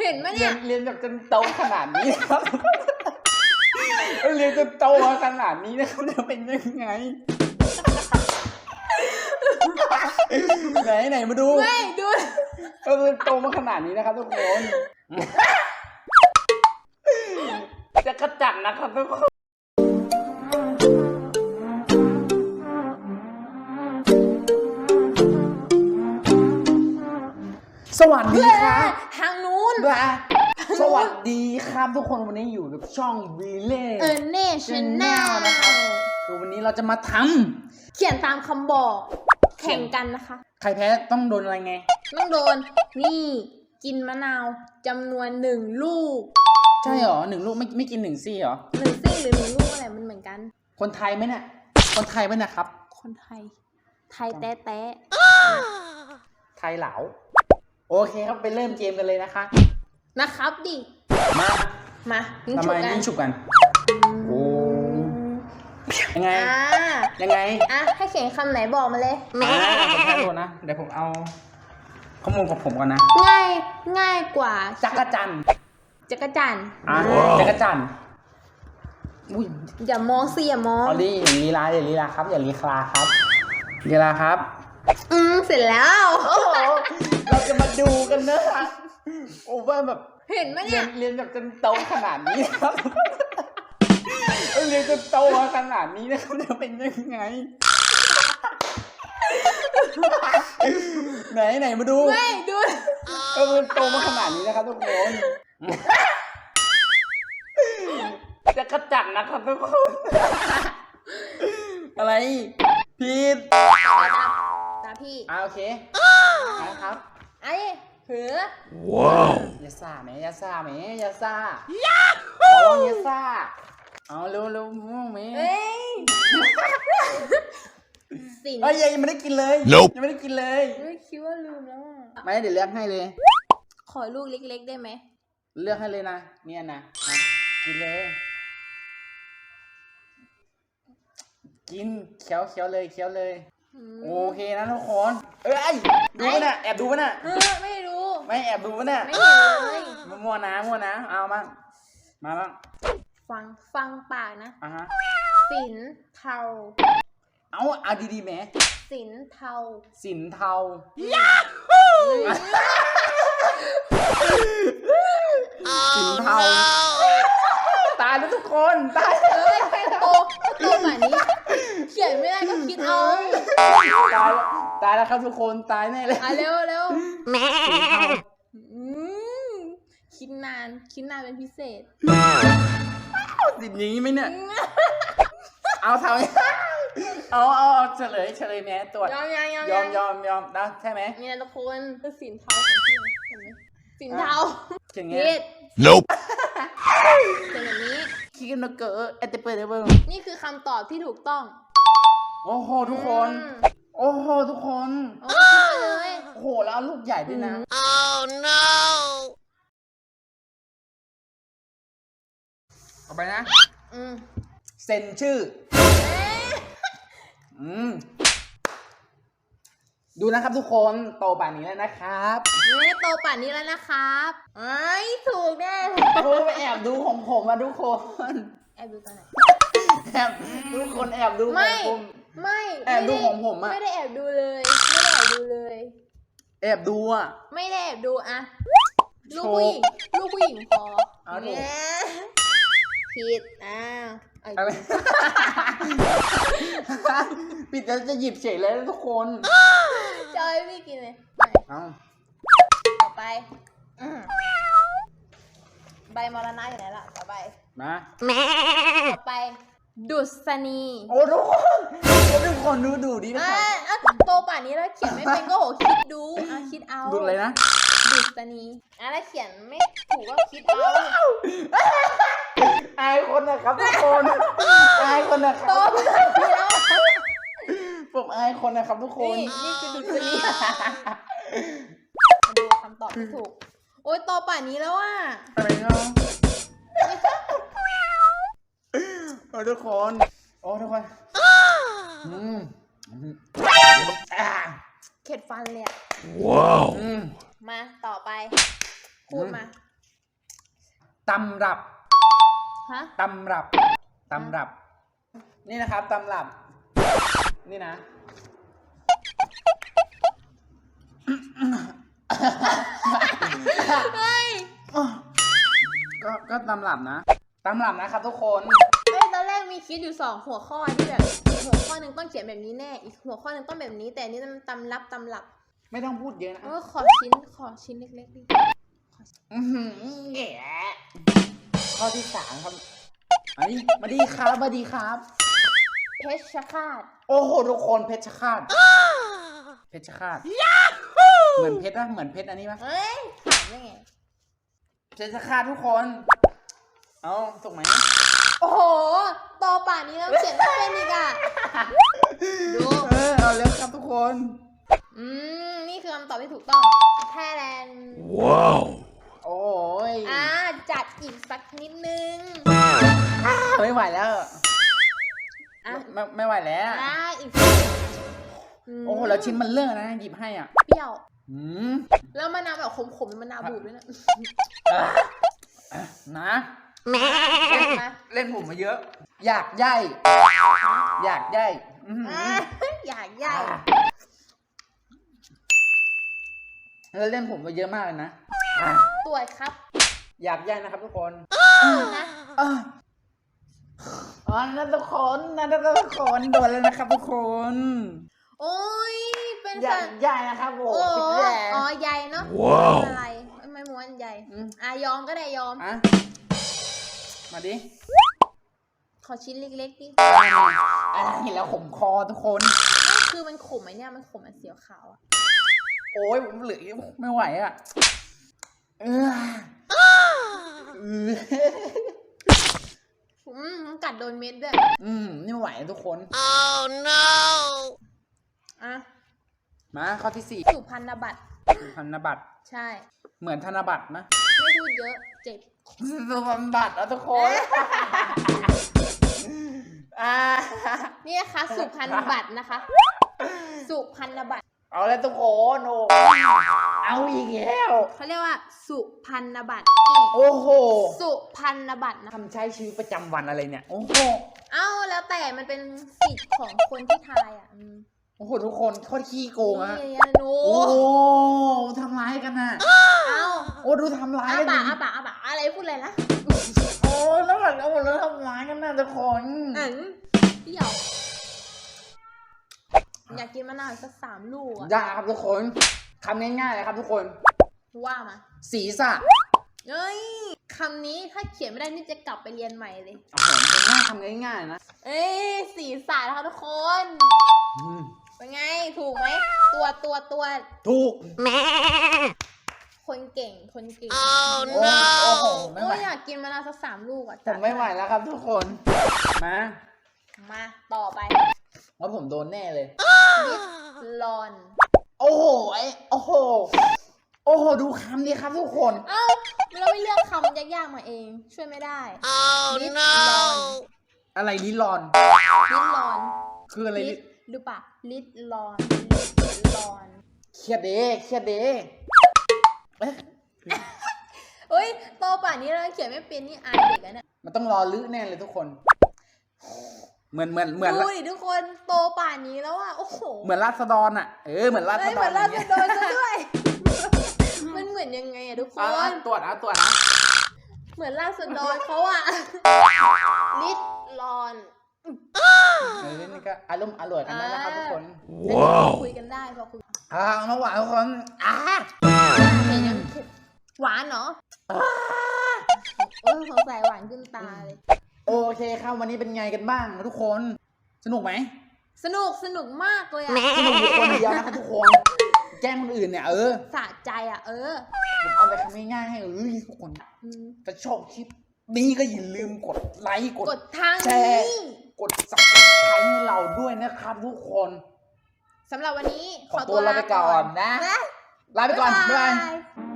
เห็นไหมเรีเนี่ยยนเรียนแบบจนโตขนาดนี้นะครับ เรียนจนโตมาขนาดนี้นะครับจะเป็นยังไง ไหนไหนมาดู ไม่ดูเออโตมาขนาดนี้นะครับทุกคน จะกระจัดนะครับทุกคน ดีครับทุกคนวันนี้อยู่กับช่องวีเล่เออเน่ชแนลนะคะคือวันนี้เราจะมาทเขียนตามคำบอก แข่งกันนะคะำใครแพ้ต้องโดนอะไรไง ต้องโดน นี่กินมะนาวจำนวนหนึ่งลูก ใช่เหรอหนึ่งลูกไม่ไม่กินหนึ่งซี่เหรอหนึ่งซี่หรือหนึ่งลูกอะไรมันเหมือนกัน คนไทยไหมเนี่ยคนไทยไหมนะครับ คนไทย ไทยแต๊ะแต๊ะไทยเหลาโอเคครับไปเริ่มเกมกันเลยนะคะ นะครับดิ มามายิงทำฉุไมกกันยิ่งฉุกกัน โอ้ยังไง อ่ายังไงอะให้เขียนคำไหนบอกมาเลย อ่าผมแพ้โดนนะ เดี๋ยวผมเอา ข้อมูลของผมก่อนนะง่ายง่ายกว่าจักรจันทร์จักรจันทร์อ่าจักรจันทร์อุ้ย อย่ามองสิอย่ามอง เอาดิอย่าลีลาอย่าลีลาครับ อย่าลีคลาครับลีลาครับ อืมเสร็จแล้วโอ้โหเราจะมาดูกันนะ โอ้ว่าแบบ เห็นไหมเรีเนี่ยยนเรียนแบบจนโตขนาดนี้นะครับ เรียนจนโตมาขนาดนี้นะครับจะเป็นยังไง ไหนไหนมาดู ไม่ดูเออมันโตมาขนาดนี้นะครับทุกคน จะกระจัดนะครับทุกคน อะไรผิดตาพี่อ่าโอเคนะครับ ไอ้ หืออย่าซ่าแหมอย่าซ่าแหมอย่าซ่าขอร้องอย่าซ่าเอาเร็วเร็วแหมเอ้ยสินเอ้ยยังไม่ได้กินเลย Nope ยังไม่ได้กินเลย เฮ้ยคิดว่าลืมแล้วอะไม่เดี๋ยวเลือกให้เลย ขอลูกเล็ก ๆ ได้ไหมเลือกให้เลยนะ เนี่ยนะอะกินเลย กินเคี้ยวเคี้ยวเลยเคี้ยวเลย อืม โอเคนะทุกคน เอ้ยดูปะน่ะแอบดูปะน่ะ เออไม่รู้ ไม่แอบดูปะน่ะไม่เห็นเลยมั่วนะมั่วนะ เอาบ้างมาบ้างฟังฟังปากนะอะฮะ สินเทาเอาเอาดีๆแหมสินเทาสินเทา สินเทา ตายแล้วทุกคนตายเอ้ยโตโตแบบนี้ เขียนไม่ได้ก็คิดเอา ตายแล้ว ตายแล้วครับทุกคนตายแน่เลยอะเร็วเร็วสินเทาอืมคิดนานคิดนานเป็นพิเศษสิบอย่างนี้ไหมเนี่ย เอาเท่าเอาเอาเอาเฉลยเฉลยแม่ตรวจยอมยังยอมยอมยอมยอมนะใช่ไหมเนี่ยทุกคนคือสินเทาของพี่นะเห็นไหมสินเทาอย่างเงี้ยเฮ็ด Nope. เป็นแบบนี้คิดกันเกอร์เอตเปอร์เดเบิลนี่คือคำตอบที่ถูกต้อง โอ้โหทุกคนอืม โอ้โหทุกคนโอ้คิดไปเลยโอ้โหแล้วเอาลูกใหญ่ด้วยนะ Oh no. เอาไปนะ อืมเซ็นชื่อ เอ๊ะอืม ดูนะครับทุกคนโตป่านนี้แล้วนะครับไม่ได้โตป่านนี้แล้วนะครับไอ้ยถูกแน่โอ้ไปแอบดูของผมมาทุกคน แอบดูตอนไหน แอบทุกคนแอบดูขอไม่งผม ไม่แอบดูไไของผมอะ ไม่ได้แอบดูเลย ไม่ได้แอบดูเลย แอบดูอะ ไม่ได้แอบดูอะลูกโชว์ผู้หญิงลูกผู้หญิงพอเอาถูก แหมผิดอ้าวเอาอะไร ปิดแล้วจะหยิบเฉยเลยทุกคนจะเอาให้พี่กินเลยไปเอาต่อไปอืมใบมรณะอยู่ไหนล่ะต่อไป มา ต่อไป ดุษณีโอ้ทุกคนทุกคนดูดูดินะอะครับอะโตป่านนี้แล้วเขียนไม่เป็นก็โหคิดดูอะคิดเอาดูอะไรนะดุษณีอะแล้วเขียนไม่ถูกก็คิดเอาอายคนนะครับทุกคนอายคนนะคโตรับป่านนี้แล้วผมอายคนนะครับทุกคนนี่นี่คือดุษณีมาดูคำตอบที่ถูก โอ๊ยโตป่านนี้แล้วอะอะไรเนาะ โอ้ทุกคนโอ้ทุกคนอืมอ่าเข็ดฟันเลยอะ Whoa. อืมมาต่อไป พูดมา ตำรับฮะ ตำรับตำรับ นี่นะครับตำรับ นี่นะ เฮ้ย ก็ก็ตำรับนะตำรับนะครับทุกคน คิดอยู่สองหัวข้อที่แบบอีกหัวข้อหนึ่งต้องเขียนแบบนี้แน่ อีกหัวข้อหนึ่งต้องแบบนี้ แต่อันนี้มันตำรับตำรับไม่ต้องพูดเยอะนะเออขอชิ้นขอชิ้นเล็กๆดิอื้อหือแหง่ข้อที่สามครับอันนี้มาดีครับมาดีครับ เพชรคาตโอ้โหทุกคนเพชรฆาตเพชรฆาตเหมือนเพชรนะเหมือนเพชรอันนี้ปะเอ้ยถามได้ไงเพชรฆาตทุกคน เอาถูกไหมโอ้โหต่อป่านนี้เราเขียนไม่เป็นอีกอะ ดู เออเอาเร็วครับทุกคน อืม นี่คือคำตอบที่ถูกต้องแทแลนโอ้ยอ่า จัดอีกสักนิดนึง ไม่ไหวแล้วอะ ไม่ไม่ไหวแล้ว อ่า อีกสักมโอ้โหแล้วชิ้นมันเลิกนะ หยิบให้อะ เปรี้ยว อืม แล้วมะนาวแบบขมๆมันมะนาวบูดด้วยนะอะ อะนะมาเล่นผมมาเยอะ อยากย่ายอยากย่ายอื้อหืออะอยากใหญ่แล้วเล่นผมมาเยอะมากเลยนะอะตรวจครับอยากย่ายนะครับทุกคนนะอะอ๋อนั่นทุกคนนั่นทุกคนโดนแล้วนะครับทุกคนโอ้ยเป็นอยาสักตว์ย่ายนะครับโอ้โอ้ผิดแย่อ๋อใหญ่เนาะว้าว อะไรไม่ม้วนใหญ่อืมอะยอมก็ได้ยอม อะ มาดิ ขอชิ้นเล็กๆดิอะเห็นแล้วขมคอทุกคน คือมันขมไหมเนี่ยมันขมอันเสียวขาวอะโอ้ยผมเหลือไม่ไหวอะเออเอออืมมันกัดโดนเม็ดด้วย อืมนี่ไม่ไหวทุกคน Oh no! อะ มาข้อที่สี่สุพรรณบัตรธนบัตร ใช่ เหมือนธนบัตรนะ ไม่พูดเยอะเจ็บสุพรรณบัตรแล้วทุกคนอ่านี่นะคะสุพรรณบัตรนะคะ สุพรรณบัตรเอาแล้วทุกคนโอ้เอาอีกแล้วเขาเรียกว่า สุพรรณบัตรอีกโอ้โหสุพรรณบัตรนะทำใช้ชีวิตประจำวันอะไรเนี่ย โอ้โห เอ้าแล้วแต่มันเป็นสิทธิ์ของคนที่ทายอะอืม โอ้โหทุกคนโคตรขี้โกงอะนี่หนูโอ้โหทำร้ายกันน่ะเอ้าโอ้ดูทำร้ายอากันปาดิอาปาอาปาอะไรพูดอะไรนะโอ้แล้วแบบเอาหมดแล้วทำร้ายกันน่ะทุกคนอืมเดี๋ยว อยากกินมะนาวอีกสักสามลูกอะได้ครับทุกคนคำง่ายๆเลยครับทุกคน ว่ามาศีรษะเอ้ยคำนี้ถ้าเขียนไม่ได้นี่จะกลับไปเรียนใหม่เลย โอ้โหเป็นง่ายคำง่ายๆนะ เอ้ยสีสานะคะทุกคน อืม เป็นไงถูกไหมตัวตัวตัวถูกคนเก่งคนเก่ง Oh โอ้โอ้โห no! ไม่ไหวโอ้ยอยากกินมะนาวสักสามลูกอะผมไม่ไหวแล้วครับทุกคน มามาต่อไปว่าผมโดนแน่เลยลิสลอน โอ้โหไอ้โอ้โห โอ้โห ดูคำนี้ครับทุกคน เอ้าเราไม่เลือกคำยากๆมาเอง ช่วยไม่ได้ Oh Lip no! อะไรลิลอน ลิสลอน คืออะไรลิลิ สดูปะลิสลอนลิสลอนเครียดเด้เครียดเด้เอ๊ะเฮ้ยโตป่านนี้เราเขียนไม่เป็นนี่อายเด็กอะเนี่ยมันต้องรอลื้อแน่เลยทุกคน เหมือนเหมือนเหมือนดูดิทุกคนโตป่านนี้แล้วอะโอ้โหเหมือนราษฎรอะเออเหมือนราษเฮ้ยฎเหมืรอนอราย่างษเงี้ยฎรซะด้วย มันเหมือนยังไงอะทุกคอะนตรวจอะตรวจอะเหมือนราษฎรเขาอะลิดลอนเออ นี่ก็อารมณ์อร่อยกันได้นะครับทุกคนว้าวคุยกันได้พอคุยอ่ามาหวานทุกคนอ่าเห็นยังหวานเนาะเออสงสัยหวานขึ้นตาเลยโอเคครับวันนี้เป็นไงกันบ้างทุกคน สนุกไหมสนุกสนุกมากเลยอะสนุกอยู่คนเดียวนะครับทุกคนแกล้งคนอื่นเนี่ยเออสะใจอะเออผมเอาแต่คำง่ายๆให้เออทุกคนอืมถ้าชอบคลิปนี้ก็อย่าลืมกดไลค์กดกดทางแชนี้ร์ กด subscribe ให้เราด้วยนะครับทุกคนสำหรับวันนี้ขอตัวลาไปก่อนนะนะลาไปก่อนบ๊ายบายบ๊ายบาย